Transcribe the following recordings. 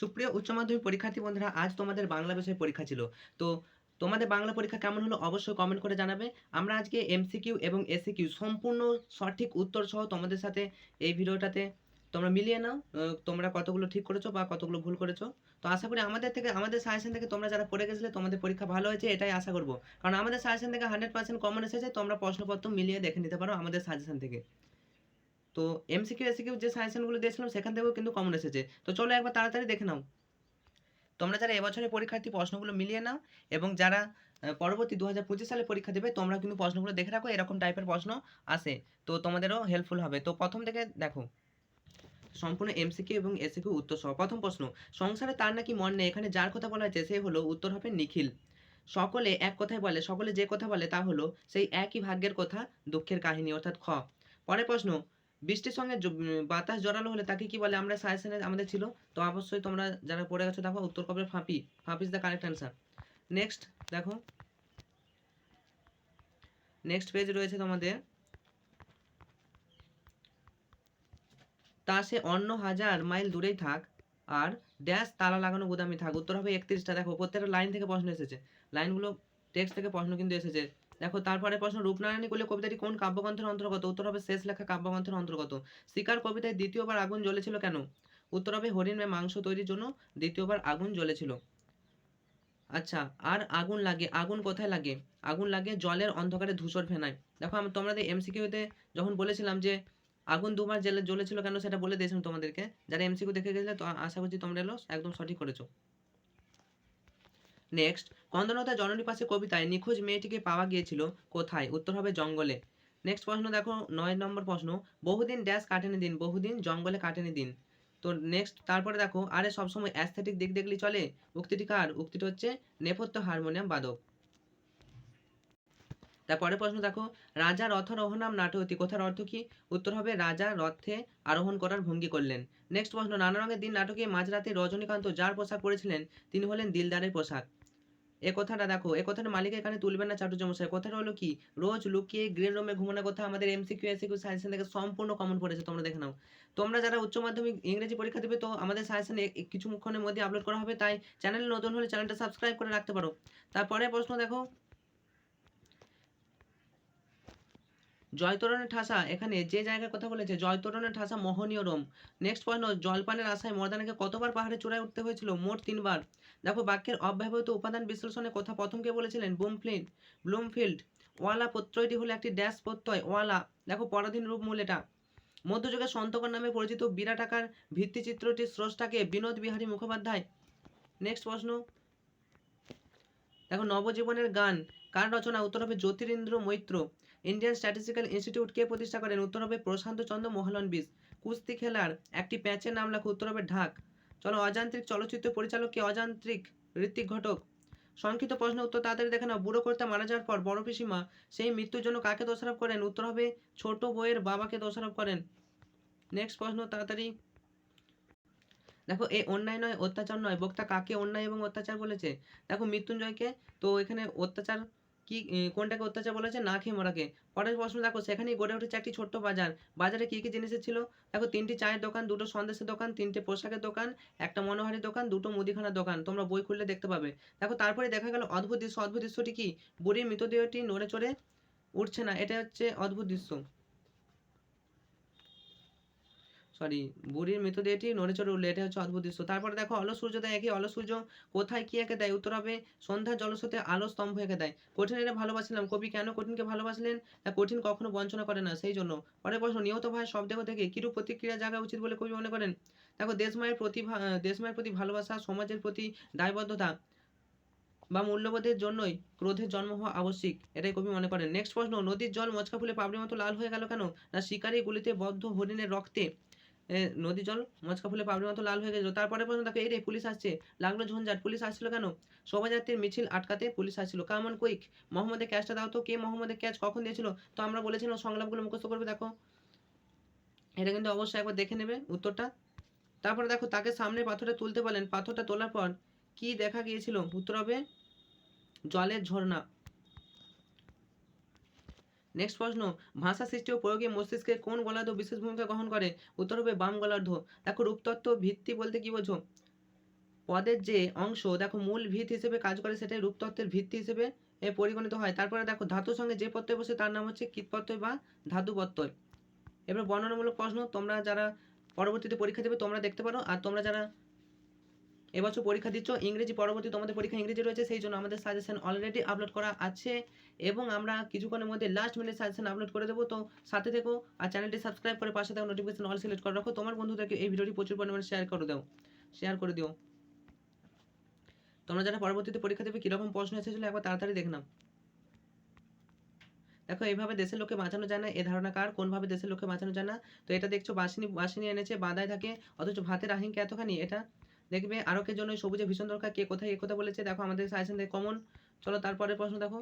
সুপ্রিয় উচ্চ মাধ্যমিক পরীক্ষার্থী বন্ধুরা, আজ তোমাদের বাংলা বিষয়ে পরীক্ষা ছিল। তো তোমাদের বাংলা পরীক্ষা কেমন হলো অবশ্যই কমেন্ট করে জানাবে। আমরা আজকে এমসিকিউ এবং এসিকিউ সম্পূর্ণ সঠিক উত্তর সহ তোমাদের সাথে এই ভিডিওটাতে তোমরা মিলিয়ে নাও। তোমরা কতগুলো ঠিক করেছ বা কতগুলো ভুল করেছ। তো আশা করি আমাদের থেকে, আমাদের সাজেশন থেকে তোমরা যারা পড়ে গেছিলে, তোমাদের পরীক্ষা ভালো হয়েছে, এটাই আশা করব। কারণ আমাদের সাজেশন থেকে হান্ড্রেড পার্সেন্ট কমন এসেছে, তোমরা প্রশ্নপত্র মিলিয়ে দেখে নিতে পারো আমাদের সাজেশন থেকে। তো এমসিকিউ এসিকিউ যে সাজেশনগুলো দিয়েছিলাম, সেখান থেকেও কিন্তু কমন এসেছে। তো চলো একবার তাড়াতাড়ি দেখে নাও। তোমরা যারা এবছরে পরীক্ষার্থী, প্রশ্নগুলো মিলিয়ে নাও এবং যারা পরবর্তী দু হাজার পঁচিশ সালে পরীক্ষা দেবে তোমরা কিন্তু প্রশ্নগুলো দেখে রাখো, এরকম টাইপের প্রশ্ন আসে। তো তোমাদেরও হেল্পফুল হবে। তো প্রথম থেকে দেখো, সম্পূর্ণ এমসিকিউ এবং এসিকিউ উত্তর সহ। প্রথম প্রশ্ন, সংসারে তার নাকি মন নেই? এখানে যার কথা বলা হয়েছে, সে হলো উত্তর হবে নিখিল। সকলে এক কথায় বলে, সকলে যে কথা বলে তা হলো সেই একই ভাগ্যের কথা, দুঃখের কাহিনী, অর্থাৎ খ। পরের প্রশ্ন বৃষ্টির সঙ্গে বাতাস জড়ালো হলে তাকে কি বলে? আমরা সাজেশনে আমাদের ছিল। তো অবশ্যই তোমরা যারা পড়ে গেছো দেখো, উত্তর কবে ফাঁপি? ফাঁপি is the correct answer next দেখো। নেক্সট পেজ রয়েছে তোমাদের। তা সে অন্য হাজার মাইল দূরেই থাক, আর ড্যাশ তালা লাগানো গুদামি থাক। উত্তর হবে একত্রিশটা। দেখো, প্রত্যেকটা লাইন থেকে প্রশ্ন এসেছে। লাইনগুলো টেক্সট থেকে প্রশ্ন কিন্তু এসেছে। দেখো, তারপরে প্রশ্ন, রূপনারায়ণী কোলে কবিতাটি কোন কাব্যগ্রন্থের অন্তর্গত? উত্তর হবে শেষ লেখা কাব্যগ্রন্থের অন্তর্গত। শিকার কবিতায় দ্বিতীয়বার আগুন জ্বলেছিল কেন? উত্তর হবে হরিণ মাংস তৈরির জন্য দ্বিতীয়বার আগুন জ্বলেছিল। আচ্ছা আর আগুন লাগে, আগুন কোথায় লাগে? আগুন লাগে জলের অন্ধকারে ধূসর ফেনায়। দেখো, আমি তোমাদের এমসিকিউতে যখন বলেছিলাম যে আগুন দুবার জেলে জ্বলেছিল কেন, সেটা বলে দিয়েছিলাম তোমাদেরকে। যারা এমসিকিউ দেখে গেছিলে, তো আশা করছি তোমরা এলো, একদম সঠিক করেছ। নেক্সট কন্দনতা জননী পাশে কবিতায় নিখোঁজ মেয়েটিকে পাওয়া গিয়েছিল কোথায়? উত্তর হবে জঙ্গলে। নেক্সট প্রশ্ন দেখো, নয় নম্বর প্রশ্ন, বহুদিন ড্যাশ কাটেনি দিন, বহুদিন জঙ্গলে কাটেনি দিন। তো নেক্সট তারপরে দেখো, আরে সবসময় অ্যাস্থেটিক দিক দেখলি চলে? উক্তিটি কার? উক্তিটি হচ্ছে নেপথ্য হারমোনিয়াম বাদক। তারপরে প্রশ্ন দেখো, রাজা রথরোহণাম নাটকটি কথার অর্থ কি? উত্তর হবে, রাজা রথে আরোহণ করার ভঙ্গি করলেন। নেক্সট প্রশ্ন, নানা রঙের দিন নাটকে মাঝরাতে রজনীকান্ত যার পোশাক পরেছিলেন, তিনি হলেন দিলদারের পোশাক। এ কথাটা দেখো, এ কথাটা মালিক এখানে তুলবেন না চাটুর্যমশাই কথাটা হলো কি? রোজ লুকিয়ে গ্রিন রুমে ঘুমানোর কথা আমাদের এমসিকিউ এসিকিউ সাজেশন থেকে সম্পূর্ণ কমন পড়েছে, তোমরা দেখে নাও। তোমরা যারা উচ্চ মাধ্যমিক ইংরেজি পরীক্ষা দেবে তো আমাদের সাজেশন কিছু মুক্ষণের মধ্যে আপলোড করা হবে, তাই চ্যানেল নতুন হলে চ্যানেলটা সাবস্ক্রাইব করে রাখতে পারো। তারপরে প্রশ্ন দেখো জয়তরণের ঠাসা, এখানে যে জায়গার কথা বলেছে, জয়তরণের ঠাসা মোহনীয় রোম। নেক্সট প্রশ্ন জলপানের আশায় মর্দানাকে কতবার পাহাড়ে চূড়ায় উঠতে হয়েছিল? মোট তিনবার। দেখো, বাক্যের অব্যবহৃত উপাদান বিশ্লেষণের কথা প্রথম কে বলেছিলেন? বুমফিল্ড ব্লুমফিল্ড ওয়ালা প্রত্যয়টি হলো একটি ড্যাশ প্রত্যয় ওয়ালা দেখো, পরাধীন রূপ মূল এটা। মধ্যযুগে সন্তকর নামে পরিচিত বিরাট আকার ভিত্তিচিত্রটির স্রষ্টাকে বিনোদ বিহারী মুখোপাধ্যায়। নেক্সট প্রশ্ন। দেখো, নবজীবনের গান, কার রচনা? উত্তর হবে Jyotirindra Maitra. Indian Statistical Institute কে প্রতিষ্ঠা করেন? উত্তর হবে প্রশান্ত চন্দ্র মোহলনবিশ কুস্তি খেলার একটি প্যাচের নাম লেখো, উত্তর হবে ঢাক। চলো অযান্ত্রিক চলচ্চিত্র পরিচালক কে? অযান্ত্রিক ঋত্বিক ঘটক। সংক্ষিপ্ত প্রশ্ন উত্তর তাড়াতাড়ি দেখে নাও। বুড়ো কর্তা মারা যাওয়ার পর বড় পিসিমা সেই মৃত্যুর জন্য কাকে দোষারোপ করেন? উত্তর হবে ছোট বইয়ের বাবাকে দোষারোপ করেন। নেক্সট প্রশ্ন তাড়াতাড়ি। দেখো এই অন্যায় নয়, অত্যাচার নয়। বক্তা কাকে অন্যায় এবং অত্যাচার বলেছে? দেখো, মৃত্যুঞ্জয়কে। তো এখানে অত্যাচার কি কোনটাকে অত্যাচার বলেছে? না খেয়ে মরাকে পরের প্রশ্ন দেখো, সেখানেই গড়ে উঠেছে একটি ছোট্ট বাজার। বাজারে কি কি জিনিসের ছিল? দেখো, তিনটি চায়ের দোকান, দুটো সন্দেশের দোকান, তিনটে পোশাকের দোকান, একটা মনোহারি দোকান, দুটো মুদিখানার দোকান। তোমরা বই খুললে দেখতে পাবে। দেখো, তারপরে দেখা গেল অদ্ভুত দৃশ্য। অদ্ভুত দৃশ্যটি কি? বুড়ির মৃতদেহটি নড়ে চড়ে উঠছে না। এটা হচ্ছে অদ্ভুত দৃশ্য। সরি বুড়ির মৃতদেহটি নড়ে চড়ে উঠলে এটা হচ্ছে অদ্ভুত দৃশ্য। তারপরে দেখো সূর্য দেয় একই অলস সূর্য কোথায়, কি একে দেয়? উত্তর হবে সন্ধ্যা জলস্রোতে আলো স্তম্ভ একে দেয়। কঠিন এটা ভালোবাসিলাম। কবি কেন কঠিনকে ভালোবাসলেন? কঠিন কখনো বঞ্চনা করে না, সেই জন্য। পরের প্রশ্ন, নিহত ভাই শব্দ থেকে কিরূপ প্রতিক্রিয়া জাগা উচিত বলে কবি মনে করেন? দেখো, দেশমায়ের প্রতি দেশমায়ের প্রতি ভালোবাসা সমাজের প্রতি দায়বদ্ধতা বা মূল্যবোধের জন্যই ক্রোধের জন্ম হওয়া আবশ্যিক, এটাই কবি মনে করেন। নেক্সট প্রশ্ন, নদীর জল মচকা ফুলে পাবড়ির মতো লাল হয়ে গেল কেন? না শিকারি গুলিতে বদ্ধ হরিণের রক্তে। নদী জল, মচকা ফুলে পাবড়ির মতো লাল হয়ে গেছিল। তারপরে পর্যন্ত দেখো, এই রে, পুলিশ আসছে। লাগল ঝঞ্ঝাট, পুলিশ আসছিল কেন? শোভাযাত্রীর মিছিল আটকাতে পুলিশ আসছিল। কামন কুইক, মোহাম্মদের ক্যাচটা দাও তো। কে মোহাম্মদের ক্যাচ কখন দিয়েছিল? তো আমরা বলেছিলাম, সংলাপগুলো মুখস্থ করবে, দেখো। এটা কিন্তু অবশ্যই একবার দেখে নেবে উত্তরটা। তারপরে দেখো, তাকে সামনে পাথরটা তুলতে বলেন। পাথরটা তোলার পর কি দেখা গিয়েছিল? উত্তর হবে, জলের ঝর্ণা। নেক্সট প্রশ্ন, ভাষা সৃষ্টি ও প্রয়োগে মস্তিষ্কের কোন গলার্ধ বিশেষ ভূমিকা গ্রহণ করে? উত্তর হবে বাম গলার্ধ দেখো রূপতত্ত্ব ভিত্তি বলতে কি বোঝো? পদের যে অংশ, দেখো মূল ভিত হিসেবে কাজ করে সেটাই রূপতত্ত্বের ভিত্তি হিসেবে পরিগণিত হয়। তারপরে দেখো ধাতুর সঙ্গে যে প্রত্যয় বসে তার নাম হচ্ছে কীটপ্রত্যয় বা ধাতু প্রত্যয় এবার বর্ণনামূলক প্রশ্ন, তোমরা যারা পরবর্তীতে পরীক্ষা দেবে তোমরা দেখতে পারো। আর তোমরা যারা এবছর পরীক্ষা দিচ্ছ, ইংরেজি পরবর্তী তোমাদের পরীক্ষা ইংরেজি রয়েছে, সেই জন্য আমাদের সাজেশন অলরেডি আপলোড করা আছে। এবং আমরা কিছুক্ষণের মধ্যে লাস্ট মিনিট সাজেশন আপলোড করে দেবো। তো সাথে থেকো আর চ্যানেলটি সাবস্ক্রাইব করে পাশে থাকা নোটিফিকেশন অল সিলেক্ট করে রাখো। তোমার বন্ধুদেরকে এই ভিডিওটি প্রচুর পরিমাণে শেয়ার করে দাও। শেয়ার করে দিও। তোমরা যারা পরবর্তীতে পরীক্ষা দেবে কীরকম প্রশ্ন এসেছিল একবার তাড়াতাড়ি দেখে নাও। দেখো, এইভাবে দেশের লোককে বাঁচানো যায় না, এ ধারণা কার? কোনভাবে দেশের লোককে বাঁচানো যায় না? তো এটা দেখছ, বাসিনী বাসিনী এনেছে, বাঁধায় থাকে, অথচ ভাতের আহিংকে এতখানি? এটা দেখবে আরকের জন্য সবুজে ভীষণ দরকার, কে কোথায়, এ কথা বলেছে। দেখো, আমাদের সাজেশন কমন চলো, তারপরের প্রশ্ন দেখো।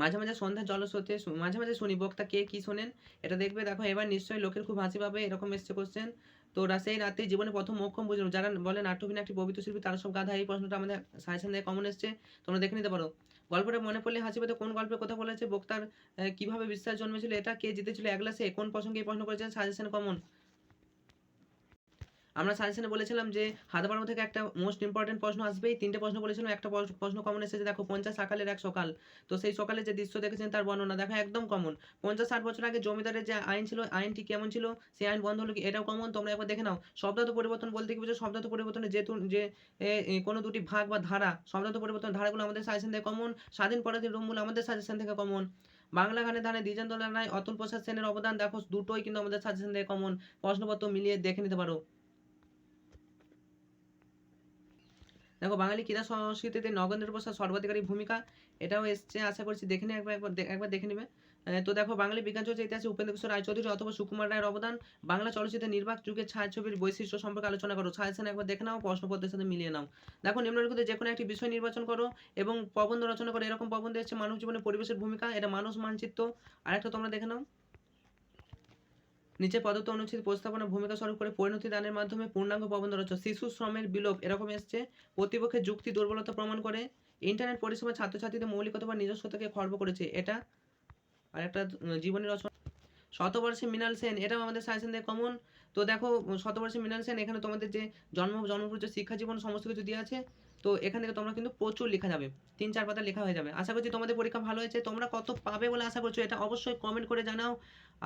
মাঝে মাঝে সন্ধ্যা জলস্রোতে মাঝে মাঝে শুনি, বক্তা কে কি শোনেন? এটা দেখবে, দেখো, এবার নিশ্চয়ই লোকের খুব হাসি পাবে, এরকম এসছে কোশ্চেন তো সেই রাতে জীবনে প্রথম মোক্ষম বুঝলো যারা বলে নাট্যবিনা একটি পবিত্র শিল্পী, তারা সব গাধা, এই প্রশ্নটা আমাদের সাজেশন দেখে কমন এসছে। তোমরা দেখে নিতে পারো। গল্পটা মনে পড়লে হাসি পেতে কোন গল্পের কথা বলেছে? বক্তার কীভাবে বিশ্বাস জন্মেছিল? এটা কে জিতেছিল? এক গ্লাসে কোন প্রসঙ্গে এই প্রশ্ন করেছেন? সাজেশন কমন আমরা সাজেশনে বলেছিলাম যে হাদাপাড়া থেকে একটা মোস্ট ইম্পর্টেন্ট প্রশ্ন আসবেই। তিনটে প্রশ্ন বলেছিলাম, একটা প্রশ্ন- কমন এসেছে, দেখো, পঞ্চাশ সকালের এক সকাল। তো সেই সকালে যে দৃশ্য দেখেছেন তার বর্ণনা, দেখো, একদম কমন পঞ্চাশ ষাট বছর আগে জমিদারের যে আইন ছিল, আইনটি কেমন ছিল? সেই আইন বন্ধ হলো কি? এটাও কমন তোমরা একবার দেখে নাও। শব্দার্থ পরিবর্তন বলতে কি বুঝো? শব্দার্থ পরিবর্তনে যেহেতু যে কোনো দুটি ভাগ বা ধারা, শব্দার্থ পরিবর্তন ধারাগুলো আমাদের সাজেশন থেকে কমন স্বাধীন পরাধীন রুমগুলো আমাদের সাজেশন থেকে কমন বাংলা গানের ধানে দ্বিজেন্দ্র রায় অতুল প্রসাদ সেনের অবদান, দেখো, দুটোই কিন্তু আমাদের সাজেশন থেকে কমন প্রশ্নপত্র মিলিয়ে দেখে নিতে পারো। দেখো, বাঙালি ক্রীড়া সংস্কৃতিতে নগেন্দ্র প্রসাদ সর্বাধিকারী ভূমিকা, এটাও এসছে, আশা করছি দেখে নিয়ে একবার একবার একবার দেখে নেবে। তো দেখো, বাঙালি বিজ্ঞান চর্চা ইতিহাসে উপেন্দ্র কিশোর রায়চৌধুরী অথবা সুকুমার রায়ের অবদান, বাংলা চলচ্চিত্রের নির্বাক যুগের ছায়াছবির বৈশিষ্ট্য সম্পর্কে আলোচনা করো। সাজেশন একবার দেখে নাও, প্রশ্নপত্রের সাথে মিলিয়ে নাও। দেখো, নিম্নলিখিত যে কোনো একটি বিষয় নির্বাচন করো এবং প্রবন্ধ রচনা করো। এরকম প্রবন্ধ এসছে, মানব জীবনে পরিবেশের ভূমিকা, এটা মানুষ মানচিত্র। আরেকটা তোমরা দেখে নাও। নিচে প্রদত্ত অনুচ্ছেদ প্রস্তাবনা ভূমিকা স্বরূপ করে পরিণতি দানের মাধ্যমে পূর্ণাঙ্গ প্রবন্ধ রচ শিশু শ্রমের বিলোপ এরকম এসছে, প্রতিপক্ষের যুক্তি দুর্বলতা প্রমাণ করে। ইন্টারনেট পরিষেবা ছাত্রছাত্রীদের মৌলিকতা বা নিজস্বতাকে খর্ব করেছে। এটা আর একটা জীবনী রচনা শতবর্ষে মৃণাল সেন, এটাও আমাদের সাজেশন দিয়ে কমন তো দেখো, শতবর্ষে মৃণাল সেন, এখানে তোমাদের যে জন্ম জন্মপরিচয় শিক্ষা জীবন, সমস্ত কিছু দেওয়া আছে, তো এখান থেকে তোমরা কিন্তু প্রচুর লেখা যাবে। তিন, চার পাতা লেখা হয়ে যাবে। আশা করছি তোমাদের পরীক্ষা ভালো হয়েছে। তোমরা কত পাবে বলে আশা করছ, এটা অবশ্যই কমেন্ট করে জানাও।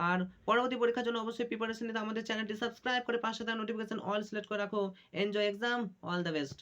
আর পরবর্তী পরীক্ষার জন্য অবশ্যই প্রিপারেশন নিতে আমাদের চ্যানেলটি সাবস্ক্রাইব করে পাশে থাকা নোটিফিকেশন অল সিলেক্ট করে রাখো। Enjoy exam all the best